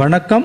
வணக்கம்.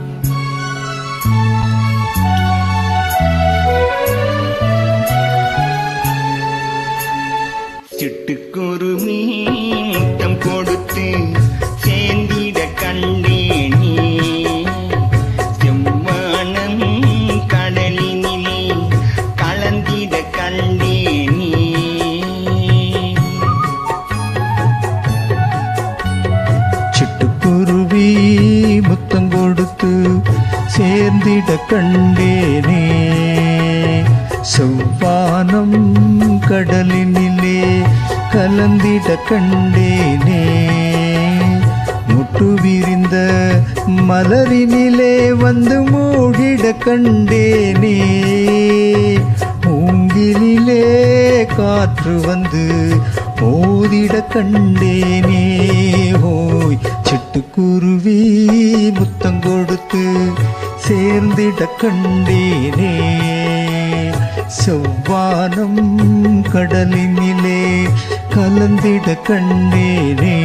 சேர்ந்திட கண்டேனே. செவ்வானம் கடலினிலே கலந்திட கண்டேனே. முட்டு விரிந்த மலரினிலே வந்து மூடிட கண்டேனே. மூங்கிலிலே காற்று வந்து மோதிட கண்டேனே. ஓய் சிட்டுக்குருவி முத்தம் கொடுத்து சேர்ந்திட கண்டேனே. செவ்வானம் கடலினிலே கலந்திட கண்டேனே.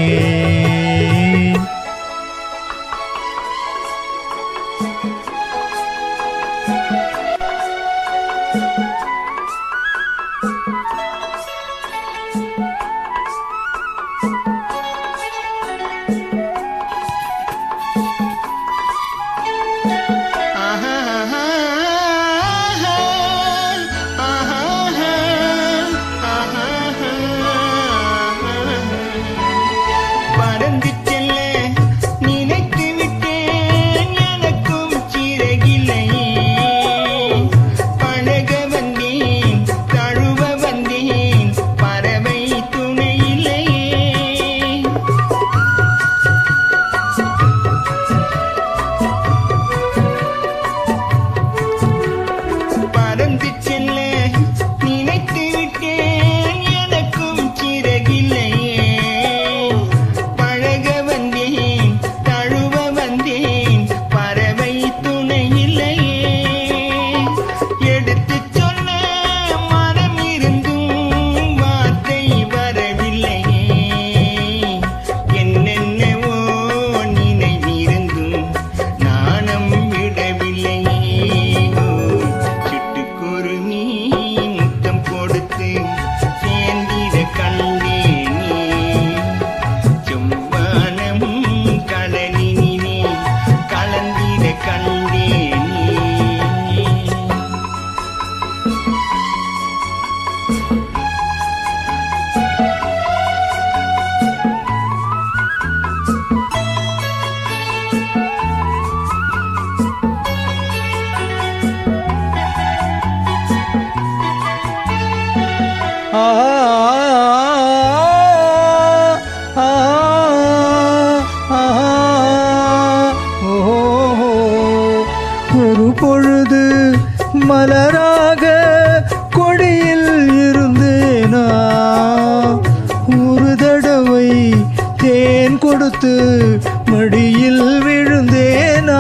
பார்த்து மடியில் விழுந்தேனா?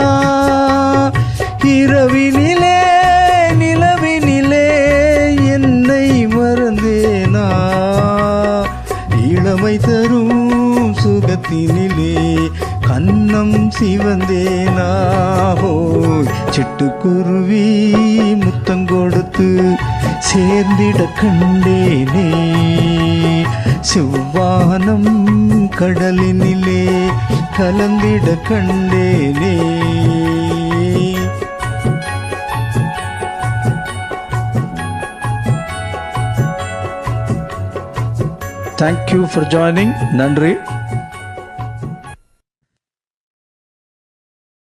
இரவினிலே நிலவினிலே என்னை மறந்தேனா? இளமை தரும் சுகத்தினிலே கண்ணம் சிவந்தேனா? சிட்டுக்குருவி முத்தங்கொடுத்து சேர்ந்திட கண்டேனே. செவ்வானம் கடலினிலே கலந்திட கண்டேனே. தேங்க்யூ ஃபார் ஜாயினிங் நன்றி.